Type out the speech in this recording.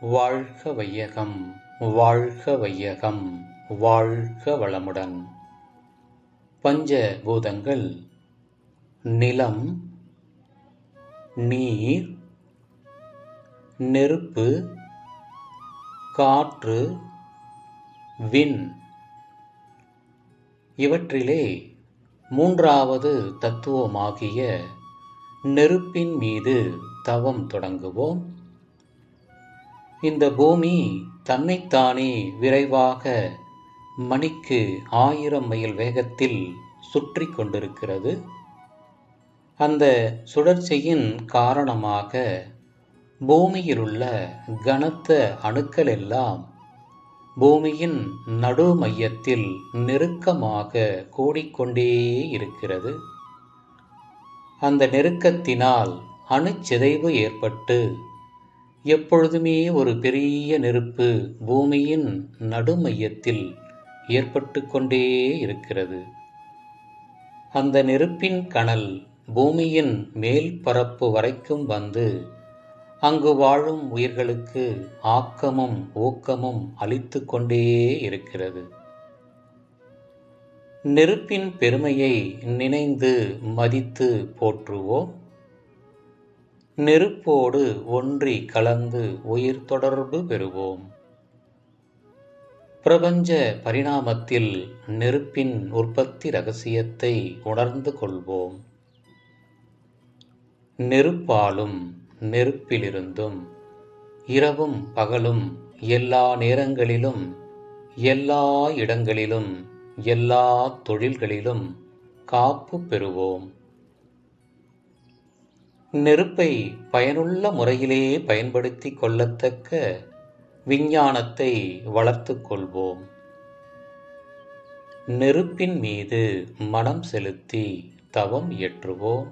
வாழ்க வையகம் வாழ்க வையகம் வாழ்க வளமுடன். பஞ்ச பூதங்கள் நிலம் நீர் நெருப்பு காற்று விண். இவற்றிலே மூன்றாவது தத்துவமாகிய நெருப்பின் மீது தவம் தொடங்குவோம். இந்த பூமி தன்னைத்தானே விரைவாக மணிக்கு ஆயிரம் மைல் வேகத்தில் சுற்றி கொண்டிருக்கிறது. அந்த சுழற்சியின் காரணமாக பூமியிலுள்ள கனத்த அணுக்கள் எல்லாம் பூமியின் நடு மையத்தில் நெருக்கமாக கூடிக்கொண்டே இருக்கிறது. அந்த நெருக்கத்தினால் அணுச்சிதைவு ஏற்பட்டு எப்பொழுதுமே ஒரு பெரிய நெருப்பு பூமியின் நடுமையத்தில் ஏற்பட்டு கொண்டே இருக்கிறது. அந்த நெருப்பின் கனல் பூமியின் மேல் பரப்பு வரைக்கும் வந்து அங்கு வாழும் உயிர்களுக்கு ஆக்கமும் ஊக்கமும் அளித்து கொண்டே இருக்கிறது. நெருப்பின் பெருமையை நினைந்து மதித்து போற்றுவோம். நெருப்போடு ஒன்றி கலந்து உயிர் தொடர்பு பெறுவோம். பிரபஞ்ச பரிணாமத்தில் நெருப்பின் உற்பத்தி ரகசியத்தை உணர்ந்து கொள்வோம். நெருப்பாலும் நெருப்பிலிருந்தும் இரவும் பகலும் எல்லா நேரங்களிலும் எல்லா இடங்களிலும் எல்லா தொழில்களிலும் காப்பு பெறுவோம். நெருப்பை பயனுள்ள முறையிலே பயன்படுத்தி கொள்ளத்தக்க விஞ்ஞானத்தை வளர்த்து கொள்வோம். நெருப்பின் மீது மனம் செலுத்தி தவம் இயற்றுவோம்.